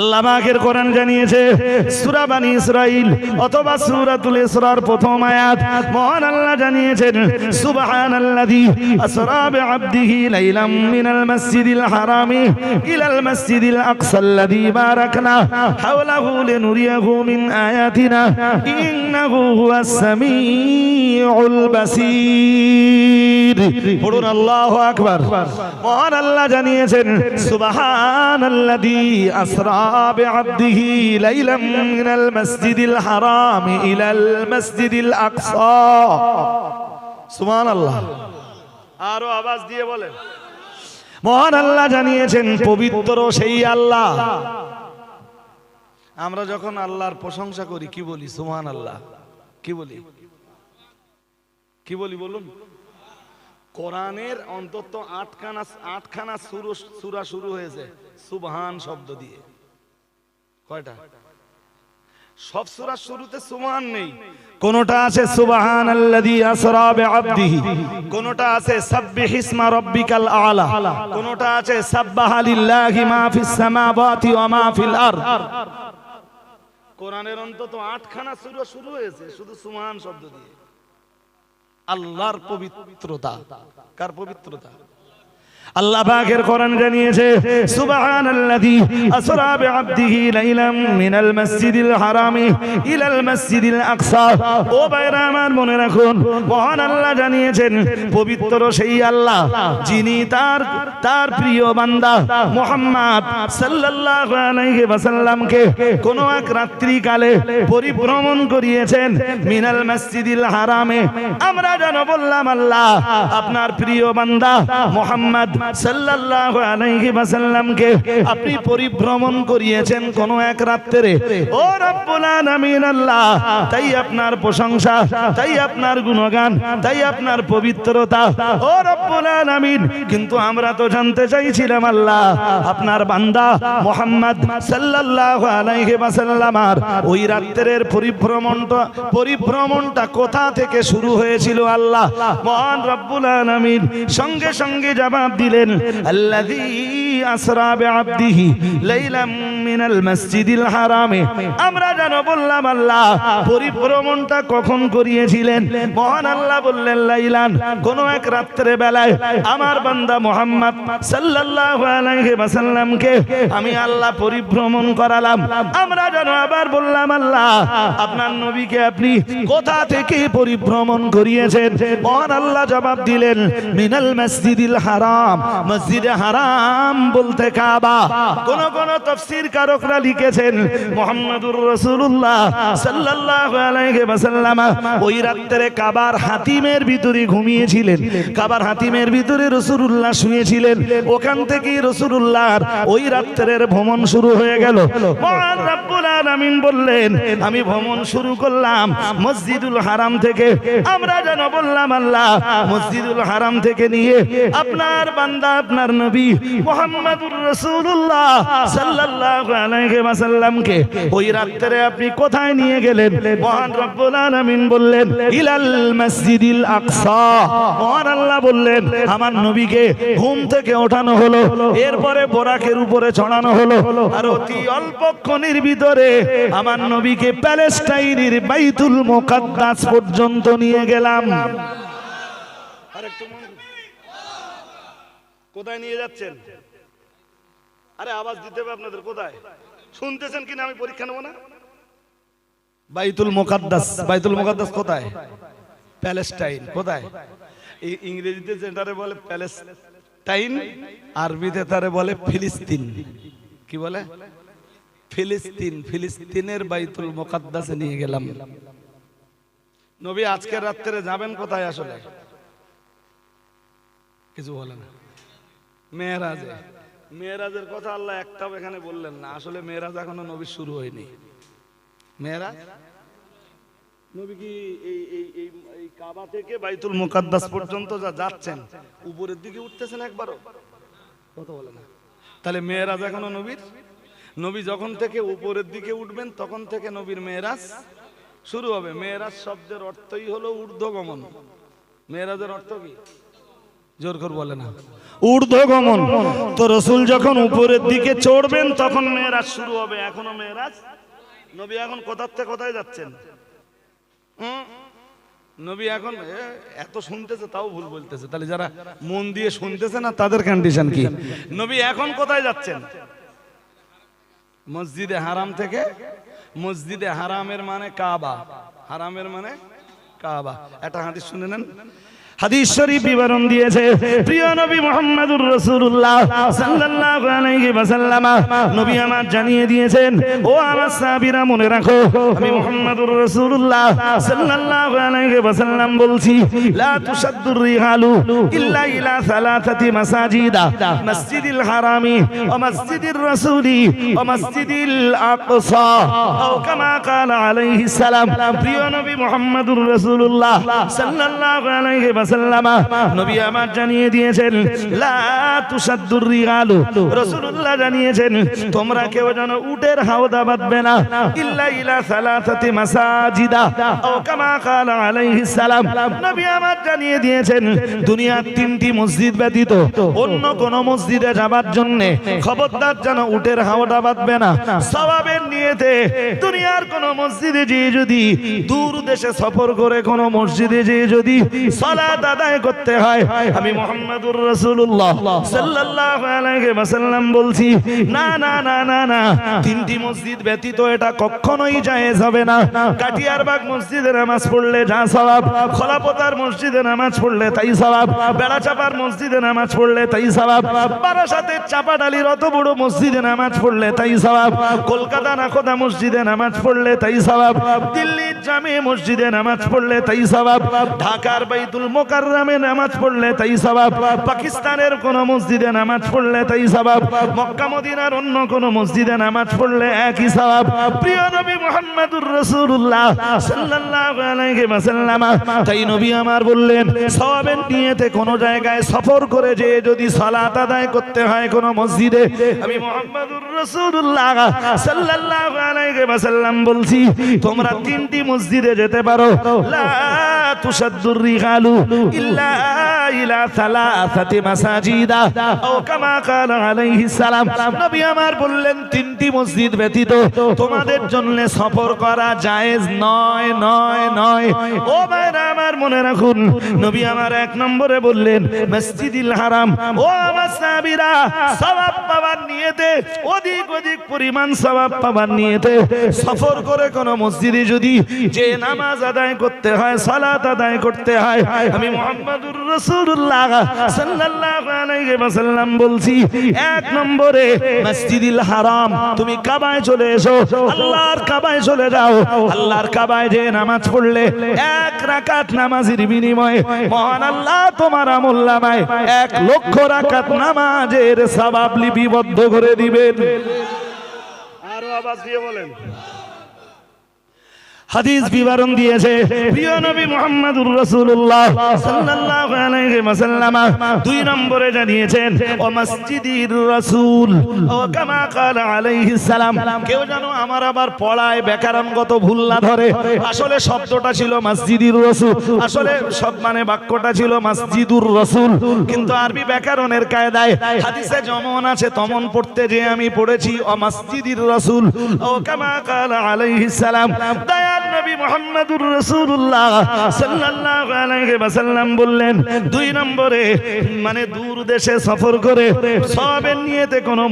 আল্লাহ পাকের কোরআন জানিয়েছে, সূরা বানি ইসরাইল অথবা সূরাতুল ইসরার প্রথম আয়াত। মহান আল্লাহ জানিয়েছেন, সুবহানাল্লাযী আসরা বিআবদিহি লাইলাম মিনাল মাসজিদিল হারামি ইলাল মসজিদিল মাসজিদিল আকসাল্লাযী বারাকনা হাওলাহু লিনুরিয়াহু মিন আয়াতিনা ইন্নাহু হুয়াস সামিউল বাসীর। পড়ুন আকবার। মহান আল্লাহ জানিয়েছেন, সুবহানাল্লাযী আসরা বিআবদিহি লাইলাম মিনাল মাসজিদিল হারাম ইলাল মাসজিদিল আকসা। সুবহানাল্লাহ। আরও আওয়াজ দিয়ে মহান আল্লাহ জানিয়েছেন, পবিত্র সেই আল্লাহ। আমরা যখন আল্লাহর প্রশংসা করি, কি বলি? সুবহান আল্লাহ কি বলি? কি বলি বলুন? কোরআনের অন্তত আটখানা আটখানা সুরা শুরু হয়েছে, সুবহান শব্দ দিয়ে। কয়টা? সব সূরার শুরুতে সুবহান নেই। কোনটা আছে সুবহান আল্লাযী আসরা বিআবদিহি। কোনটা আছে, সাব্বিহ ইসমা রাব্বিকাল আলা। কোনটা আছে, সাব্বাহা লিল্লাহি মা ফিস সামাওয়াতি ওয়া মা ফিল আরদ। কোরআনের অন্তত আটখানা সূরা শুরু হয়েছে, শুধু সুবহান শব্দ দিয়ে। আল্লাহর পবিত্রতা। কার পবিত্রতা? আল্লাহ পাকের কোরআন জানিয়েছে, সুবহানাল্লাযী আসরা বিআবদিহি লাইলাম মিনাল মাসজিদিল হারামি ইলাল মাসজিদিল আকসা। ও ভাইরা আমার মনে রাখুন, মহান আল্লাহ জানিয়েছেন, পবিত্র সেই আল্লাহ যিনি তার তার প্রিয় বান্দা মুহাম্মদ সাল্লাল্লাহু আলাইহি ওয়াসাল্লামকে কোন এক রাত্রি কালে পরিভ্রমণ করিয়েছেন মিনাল মসজিদিল হারামে। আমরা যেন বললাম, আল্লাহ, আপনার প্রিয় বান্দা মুহাম্মদ আপনি পরিভ্রমণ করিয়েছেন কোন এক রাত্রে। ও তাই আপনার প্রশংসা, তাই আপনার গুণগান, তাই আপনার পবিত্রতা। ও কিন্তু আমরা তো জানতে চাইছিলাম আল্লাহ, আপনার বান্দা মোহাম্মদ ওই রাত্রের পরিভ্রমণটা পরিভ্রমণটা কোথা থেকে শুরু হয়েছিল আল্লাহ? মহান রব্বুল সঙ্গে সঙ্গে জবাব দিলেন আমি আল্লাহ পরিভ্রমণ করালাম। আমরা আবার বললাম, আল্লাহ, আপনার নবীকে আপনি কোথা থেকে পরিভ্রমণ করিয়েছেন? মহান আল্লাহ জবাব দিলেন, মিনাল মসজিদিল হারাম। মসজিদে হারাম বলতে কাবা। কোন কোন তফসির কারকরা লিখেছেন, মোহাম্মদুর রাসূলুল্লাহ সাল্লাল্লাহু আলাইহি ওয়াসাল্লাম ওই রাত্রে কাবার হাতিমের ভিতরে ঘুমিয়েছিলেন। কাবার হাতিমের ভিতরে রাসূলুল্লাহ শুয়েছিলেন। ওখান থেকেই রাসূলুল্লাহর ওই রাত্রের ভ্রমণ শুরু হয়ে গেল। রব্বুল আলামিন বললেন, আমি ভ্রমণ শুরু করলাম মসজিদুল হারাম থেকে। আমরা যেন বললাম, আল্লাহ, মসজিদুল হারাম থেকে নিয়ে আপনার বান্দা আপনার নবী মোহাম্মদুর রাসূলুল্লাহ সাল্লাল্লাহু আলাইহি ওয়াসাল্লামকে। ওই রাত্রে আপনি কোথায় নিয়ে গেলেন? মহান রব্বুল আলামিন বললেন, ইলাল মসজিদিল আকসা। মহান আল্লাহ বললেন, আমার নবীকে ঘুম থেকে ওঠানো হলো, এরপরে বোরাকের উপরে ছড়ানো হলো। আর অতি অল্পক্ষণের ভিতরে আমার নবীকে প্যালেস্টাইনের বাইতুল মুকাদ্দাস পর্যন্ত নিয়ে গেলাম। আরেকটু কোথায় নিয়ে যাচ্ছেন? আরে, আওয়াজ দিতে হবে আপনাদের, কোথায়? শুনতেছেন কিনা আমি পরীক্ষা নেব না? বাইতুল মুকাদ্দাস বাইতুল মুকাদ্দাস কোথায়? প্যালেস্টাইন, কোথায়? ইংরেজিতে যেটারে বলে প্যালেস্টাইন, আরবিতে তারে বলে ফিলিস্তিন। কি বলে? ফিলিস্তিন, ফিলিস্তিনের বাইতুল মুকাদ্দাসে নিয়ে গেলাম। নবী আজকের রাত্রে যাবেন কোথায় আসলে? কিছু বলে না। মেয়েরাজে। মেয়েরাজের কথা আল্লাহ একটাও এখানে বললেন না। আসলে মেয়েরাজ এখনও নবী শুরু হয়নি। মেয়েরাজ? নবী কি এই এই এই এই কাবা থেকে বাইতুল মুকাদ্দাস পর্যন্ত যা যাচ্ছেন উপরের দিকে উঠতেছেন একবারও? কথা বলে না। তাহলে মেয়েরাজ এখনও নবীর? নবী যখন থেকে উপরের দিকে উঠবেন তখন থেকে নবীর মেয়েরাজ শুরু হবে। মেয়েরাজ শব্দের অর্থই হলো ঊর্ধ্বগমন। মেয়েরাজের অর্থ কি? জোর করে বলে না। ঊর্ধ্বগমন। তো রসুল যখন উপরের দিকে চড়বেন, তখন মেয়েরাজ শুরু হবে। এখনও মেয়েরাজ? নবী এখন কোথার থেকে কোথায় যাচ্ছেন? নবী এখন এত শুনতেছে, তাও ভুল বলতেছে। তাহলে যারা মন দিয়ে শুনতেছে না, তাদের কন্ডিশন কি? নবী এখন কোথায় যাচ্ছেন? মসজিদে হারাম থেকে? মসজিদে হারামের মানে কাবা। হারামের মানে কাবা। একটা হাদিস শুনে নেন। হাদিস শরীফ বিবরণ দিয়েছে, প্রিয় নবী মুহাম্মদুর রাসূলুল্লাহ সাল্লাল্লাহু আলাইহি নবী আমার জানিয়ে দিয়েছেন, ও আমার সাহাবীরা, মনে রাখো, আমি মুহাম্মদুর রাসূলুল্লাহ সাল্লাল্লাহু আলাইহি ওয়াসাল্লাম বলছি, লা রিহালু ইল্লা ইলা সালাসাতি মাসাজিদা, মসজিদিল হারামি মসজিদির রাসূলি মসজিদিল আকসা আও কামা ক্বালা আলাইহিস সালাম। প্রিয় নবী মুহাম্মদুর সাল্লাল্লাহু আলাইহি নবী আমার জানিয়ে দিয়েছেন, লা জানিয়েছেন, তোমরা কেউ যেন উটের হাওদা বাঁধবে না অন্য কোন মসজিদে যাবার জন্য খবরদার যেন উটের হাওদা বাঁধবে না। সওয়াবের নিয়েতে দুনিয়ার কোন মসজিদে যেয়ে যদি, দূর দেশে সফর করে কোন মসজিদে যেয়ে যদি, সালাত আদায় করতে হয়। আমি মোহাম্মদুর রাসূলুল্লাহ সাল্লাল্লাহু আলাইহি ওয়াসাল্লাম বলছি, না না না না না, তিনটি মসজিদ ব্যতীত এটা কখনোই জায়েজ হবে না। কাটিয়ারবাগ মসজিদে নামাজ পড়লে যা সওয়াব, খোলাপতার মসজিদে নামাজ পড়লে তাই সওয়াব, বেড়াচাপার মসজিদে নামাজ পড়লে তাই সওয়াব, বারাসাতের চাপাডালির অত বড় মসজিদে নামাজ পড়লে তাই সওয়াব, কলকাতা নাখোদা মসজিদে নামাজ পড়লে তাই সওয়াব, দিল্লির জামে মসজিদে নামাজ পড়লে তাই সওয়াব, ঢাকার বাইতুল মোকাররমে নামাজ পড়লে তাই সওয়াব পাকিস্তানের কোন মসজিদে নামাজ পড়লে তাই সওয়াব মক্কা, মদিনার অন্য কোন মসজিদে নামাজ পড়লে একই সওয়াব প্রিয় নবী মুহাম্মদুর রাসূলুল্লাহ সাল্লাল্লাহু আলাইহি ওয়াসাল্লাম, তাই নবী আমার বললেন, সওয়াবের নিয়তে কোন জায়গায় সফর করে যে যদি সালাত আদায় করতে হয় কোন মসজিদে, আমি মুহাম্মদুর রাসূলুল্লাহ সাল্লাল্লাহু আলাইহি ওয়াসাল্লাম বলছি, তোমরা তিনটি মসজিদে যেতে পারো। লা তুসাদ্দুর রিগালু ইল্লা ইলা সালাসাতি মাসাজিদা। ও কামা ক্বালা আলাইহিস সালাম। নবী আমার বললেন, তিনটি মসজিদ ব্যতীত তোমাদের জন্য সফর করা জায়েজ নয় নয় নয়। ও ভাইরা আমার মনে রাখুন, নবী আমার এক নম্বরে বললেন, মসজিদিল হারাম। ও আমার সাহাবীরা, সওয়াব পাওয়ার নিয়েতে, অধিক অধিক পরিমাণ সওয়াব পাওয়ার নিয়েতে, সফর করে কোন মসজিদে যদি যে নামাজ আদায় করতে হয়, সালাত আদায় করতে হয়, আমি মুহাম্মাদুর রাসূলুল্লাহ সাল্লাল্লাহু আলাইহি ওয়াসাল্লাম বলছি, এক নম্বরে মসজিদিল হারাম, তুমি কাবায় চলে এসো, আল্লাহর কাবায় চলে যাও, আল্লাহর কাবায় যে নামাজ পড়লে এক রাকাত নামাজের বিনিময়ে মহান আল্লাহ তোমার আমল এক লক্ষ রাকাত নামাজের সওয়াব লিপিবদ্ধ করে দিবেন। আরও আওয়াজ দিয়ে বলেন। হাদিস বিবরণ দিয়েছে। প্রিয় নবী মুহাম্মদুর রাসূলুল্লাহ সাল্লাল্লাহু আলাইহি ওয়াসাল্লাম দুই নম্বরে জানিয়েছেন, ও মসজিদির রাসূল, ও কামা ক্বালা আলাইহিস সালাম, কেউ জানো আমার আবার পড়ায় ব্যাকরণগত ভুল না ধরে। আসলে শব্দটা ছিল মসজিদির রাসূল, আসলে সব মানে বাক্যটা ছিল মসজিদুর রাসূল। কিন্তু আরবি ব্যাকরণের কায়দায় হাদিসে যেমন আছে, তমন পড়তে যে আমি পড়েছি, ও মসজিদির রাসূল, ও কামা ক্বালা আলাইহিস সালাম, দয়াল মানে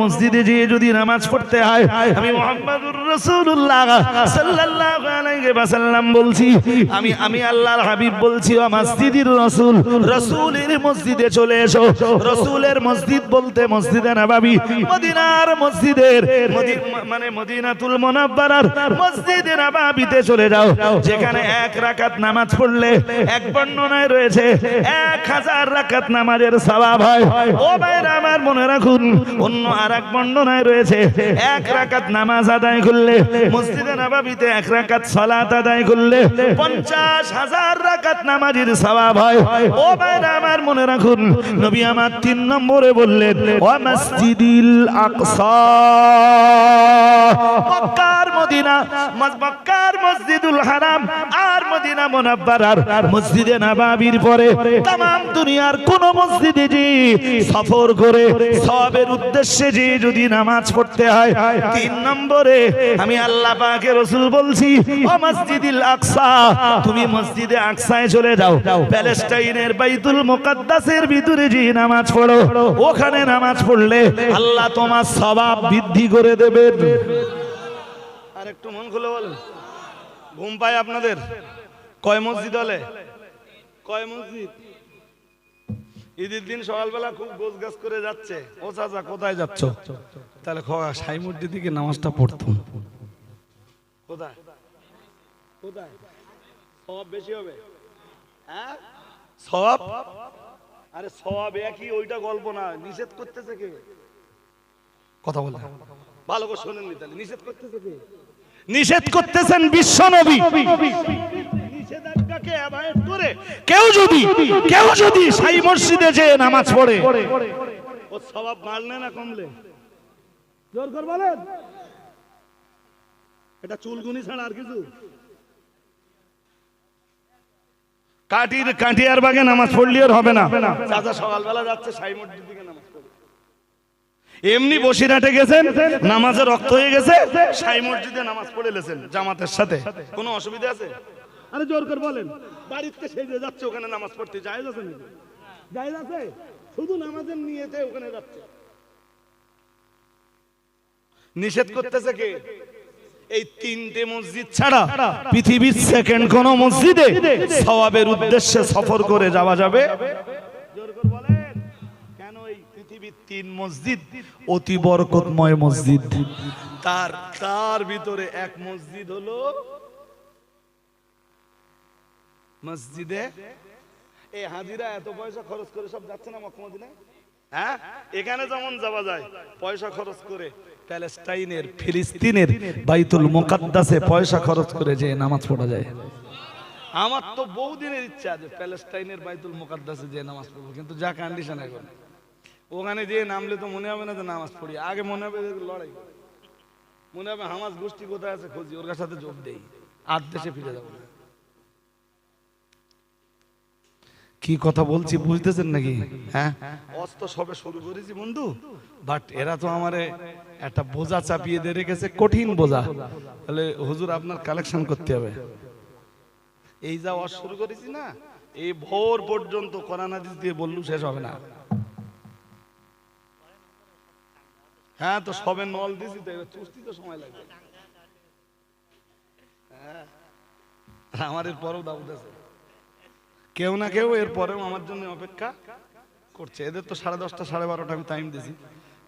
মসজিদে বলছি, আমি আমি আল্লাহর হাবিব বলছি মসজিদে চলে এসো। রাসূলের মসজিদ বলতে মসজিদে নববী, মদিনার মসজিদের মানে মদিনাতুল মুনাব্বারার মসজিদে নববীতে চলে যাও যেখানে এক রাকাত নামাজ পড়লে এক বর্ণনায় রয়েছে এক হাজার রাকাত নামাজের সওয়াব হয়। ও ভাইরা আমার মনে রাখুন অন্য আর এক বর্ণনায় রয়েছে এক রাকাত নামাজ আদায় করলে মসজিদে নববীতে এক রাকাত সালাত আদায় করলে পঞ্চাশ হাজার রাকাত নামাজের সওয়াব হয়। ও ভাইরা আমার মনে রাখুন নবী আমার তিন নম্বরে বললেন ও মসজিদিল আকসা। মক্কার মদিনা মক্কার মসজিদুল হারাম আর মদিনা মুনাব্বারার মসজিদে নবাবির পরে তাম দুনিয়ার কোন মসজিদে যে সফর করে, সবের উদ্দেশ্যে যে যদি নামাজ পড়তে হয়, তিন নম্বরে আমি আল্লাহ পাকে রসুল বলছি, ও মসজিদুল আকসা, তুমি মসজিদে আকসায় চলে যাও। প্যালেস্টাইনের বাইতুল মুকাদ্দাসের ভিতরে যে নামাজ পড়ো, ওখানে নামাজ পড়লে আল্লাহ তোমার স্বভাব বৃদ্ধি করে দেবেন। আর একটু মন খুলে বলেন ঘুম পায় আপনাদের? কয় মসজিদ হলে? কয় মসজিদ? ঈদের দিন সকালবেলা খুব গোছ গাছ করে যাচ্ছে। ও চাচা, কোথায় যাচ্ছ? তাহলে খোয়া সাই মসজিদ দিকে নামাজটা পড়তাম। কোথায়? কোথায়? সব বেশি হবে। হ্যাঁ? সব আরে সব একই, ওইটা গল্প না। নিষেধ করতেছে কে? কথা বলে। ভালো করে শোনেননি তাহলে। নিষেধ করতেছে কে? নিষেধ করতেছেন বিশ্ব নবী। কেউ যদি কেউ যদি সাই মসজিদে যে নামাজ পড়ে। ও স্বভাব বাড়লে না কমলে? জোর কর বলেন। এটা চুলগুনি ছাড়া আর কিছু? কাটির কাটিয়ার বাগে নামাজ পড়লে আর হবে না। চাচা সকালবেলা যাচ্ছে সাই মসজিদ দিকে নামাজ। এমনি বসিরহাটে গেছেন নামাজে রক্ত হয়ে গেছে সাই মসজিদে নামাজ পড়ে লেছেন জামাতের সাথে। কোনো অসুবিধা আছে? আরে জোর করে বলেন। বাড়িতে সেই যে যাচ্ছে ওখানে নামাজ পড়তে যায় আছে নাকি? যায় আছে? শুধু নামাজের নিয়েতে ওখানে যাচ্ছে। নিষেধ করতেছে কে? এই তিনটে মসজিদ ছাড়া পৃথিবীর সেকেন্ড কোন মসজিদে সওয়াবের উদ্দেশ্যে সফর করে যাওয়া যাবে? পৃথিবীর তিন মসজিদ অতি বরকতময় মসজিদ। তার তার ভিতরে এক মসজিদ হলো মসজিদে। এই হাজিরা এত পয়সা খরচ করে সব যাচ্ছে না হ্যাঁ? এখানে যেমন যাওয়া যায় পয়সা খরচ করে প্যালেস্টাইনের ফিলিস্তিনের বাইতুল মুকাদ্দাসে পয়সা খরচ করে যে নামাজ পড়া যায়। আমার তো বহুদিনের ইচ্ছা আছে প্যালেস্টাইনের বাইতুল মুকাদ্দাসে যে নামাজ পড়ব কিন্তু যা কন্ডিশন এখন। ওখানে যে নামলে তো মনে হবে না যে নামাজ পড়ি। আগে মনে হবে লড়াই। মনে হবে হামাজ গোষ্ঠী কোথায় আছে? খুঁজি ওর সাথে যোগ দেই। আর দেশে ফিরে যাব। না কি কথা বলছি বুঝতেছেন নাকি? হ্যাঁ? অস্ত সবে শুরু করেছি বন্ধু। বাট এরা তো আমারে একটা বোঝা চাপিয়ে দিয়ে রেখেছে কঠিন বোঝা। তাহলে হুজুর আপনার কালেকশন করতে হবে। এই যা ওয়াজ শুরু করেছি না এই ভোর পর্যন্ত কোরআন হাদিস দিয়ে বললু শেষ হবে না। হ্যাঁ তো সবে নল দিছি তো, এবার চুস্তি তো সময় লাগবে। হ্যাঁ। আমার এর পরেও দাউদ আছে। কেউ না কেউ এর পরেও আমার জন্য অপেক্ষা করছে। এদের তো সাড়ে দশটা, সাড়ে বারোটা আমি টাইম দিছি।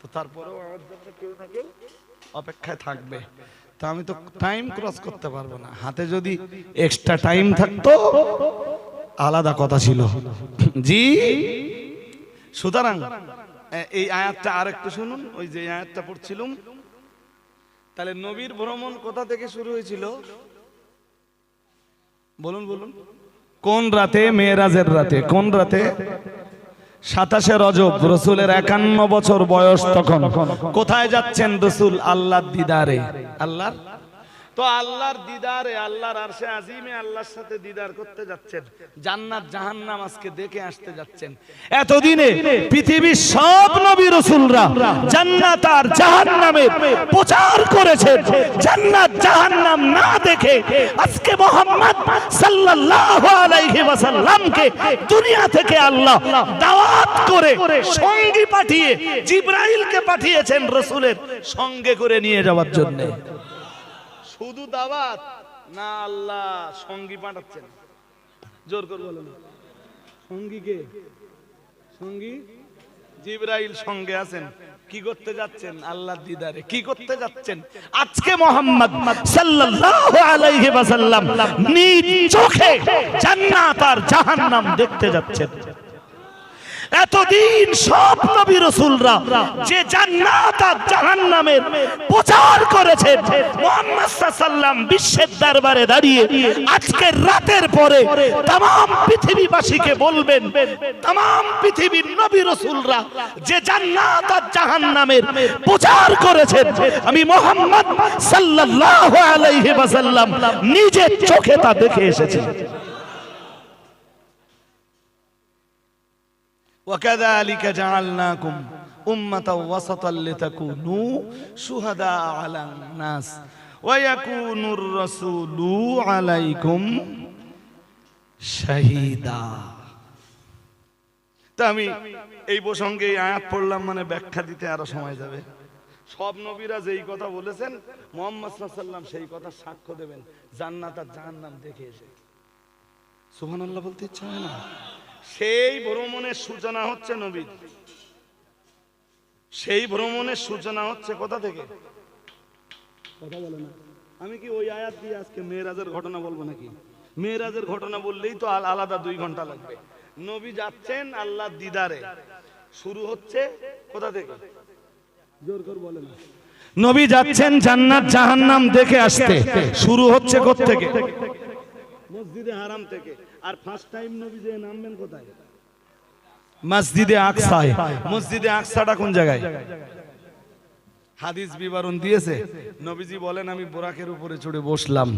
তো তারপরেও আমার জন্য কেউ না কেউ অপেক্ষায় থাকবে। তা আমি তো টাইম ক্রস করতে পারব না। হাতে যদি এক্সট্রা টাইম থাকতো, আলাদা কথা ছিল। জি? সুতরাং এই আয়াতটা আর একটু শুনুন ওই যে আয়াতটা পড়ছিলাম। তাহলে নবীর ভ্রমণ কোথা থেকে শুরু হয়েছিল? বলুন বলুন। কোন রাতে? মেয়েরাজের রাতে। কোন রাতে? সাতাশে রজব রসুলের একান্ন বছর বয়স তখন। কোথায় যাচ্ছেন রসুল? আল্লাহ দিদারে। আল্লাহর তো আল্লাহর দিদারে, আল্লাহর আরশে আজিমে আল্লাহর সাথে দিদার করতে যাচ্ছেন। জান্নাত, জাহান্নাম আজকে দেখে আসতে যাচ্ছেন। এতদিনে পৃথিবীর সব নবী রসুলরা জান্নাত আর জাহান্নামের প্রচার করেছেন। জান্নাত, জাহান্নাম না দেখে আজকে মোহাম্মদ সাল্লাল্লাহু আলাইহি ওয়াসাল্লামকে দুনিয়া থেকে আল্লাহ দাওয়াত করে সঙ্গী পাঠিয়ে, জিব্রাইলকে পাঠিয়েছেন রসুলের সঙ্গে করে নিয়ে যাওয়ার জন্য। শুধু দাওয়াত? না আল্লাহ সঙ্গী পাঠাচ্ছেন। জোর করে বলেন। সঙ্গী কে? সঙ্গী? জিব্রাইল সঙ্গে আছেন। কি করতে যাচ্ছেন? আল্লাহ দিদারে কি করতে যাচ্ছেন? আজকে মোহাম্মদ সাল্লাল্লাহু আলাইহি ওয়াসাল্লাম নিজ চোখে জান্নাত আর জাহান্নাম দেখতে যাচ্ছেন। এতদিন সব নবী রাসূলরা যে জান্নাত আর জাহান্নামের প্রচার করেছেন, মুহাম্মদ সাল্লাম বিশ্বের দরবারে দাঁড়িয়ে আজকের রাতের পরে তাম পৃথিবীবাসীকে বলবেন তাম পৃথিবীর নবী রসুলরা যে জান্নাত আর জাহান্নামের প্রচার করেছেন, আমি মোহাম্মদ সাল্লাল্লাহু আলাইহি ওয়াসাল্লাম নিজের চোখে তা দেখে এসেছি। وكذلك جعلناكم أمة وسطا لتكونوا شهداء على الناس ويكون الرسول عليكم شهيدا তা আমি এই প্রসঙ্গে এই আয়াত পড়লাম মানে ব্যাখ্যা দিতে আরো সময় যাবে সব নবীরা যেই কথা বলেছেন মোহাম্মদ সাল্লাম সেই কথা সাক্ষ্য দেবেন জান্নাত আর জাহান্নাম দেখে এসে সুবহানাল্লাহ বলতে ইচ্ছা হয় না সেই ভ্রমণের সূচনা হচ্ছে নবী। সেই ভ্রমণের সূচনা হচ্ছে কোথা থেকে? কথা বলে না। আমি কি ওই আয়াত দিয়ে আজকে মেয়েরাজের ঘটনা বলব নাকি? মেয়েরাজের ঘটনা বললেই তো আলাদা দুই ঘণ্টা লাগবে। নবী যাচ্ছেন আল্লাহ দিদারে। শুরু হচ্ছে কোথা থেকে? জোর করে বলে না। নবী যাচ্ছেন জান্নাত জাহান্নাম দেখে আসতে। শুরু হচ্ছে কোথা থেকে মসজিদে হারাম থেকে। আর ফার্স্ট টাইম নবী যে নামবেন কোথায়? মসজিদে আকসায়। মসজিদে আকসাটা কোন জায়গায়? হাদিস বিবরণ দিয়েছে। নবীজি বলেন আমি বোরাকের উপরে চড়ে বসলাম।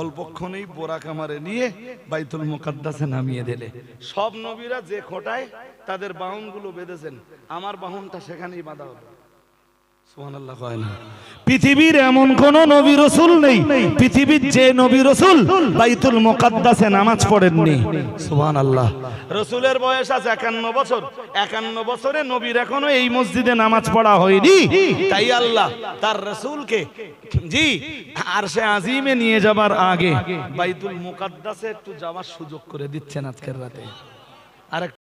অল্পক্ষণেই বোরাক আমারে নিয়ে বাইতুল মুকাদ্দাসে নামিয়ে দিলে। সব নবীরা যে খোটায় তাদের বাহনগুলো বেঁধেছেন। আমার বাহনটা সেখানেই বাঁধা হলো। পৃথিবীর এমন কোন নবী রসুল নেই। পৃথিবীর যে নবী রসুল বাইতুল মোকাদ্দাসে নামাজ পড়েননি। সুহান আল্লাহ রসুলের বয়স আছে একান্ন বছর। একান্ন বছরে নবীর এখনও এই মসজিদে নামাজ পড়া হয়নি। তাই আল্লাহ তার রসুলকে জি আর সে আজিমে নিয়ে যাবার আগে বাইতুল মোকাদ্দাসে একটু যাওয়ার সুযোগ করে দিচ্ছেন আজকের রাতে। আর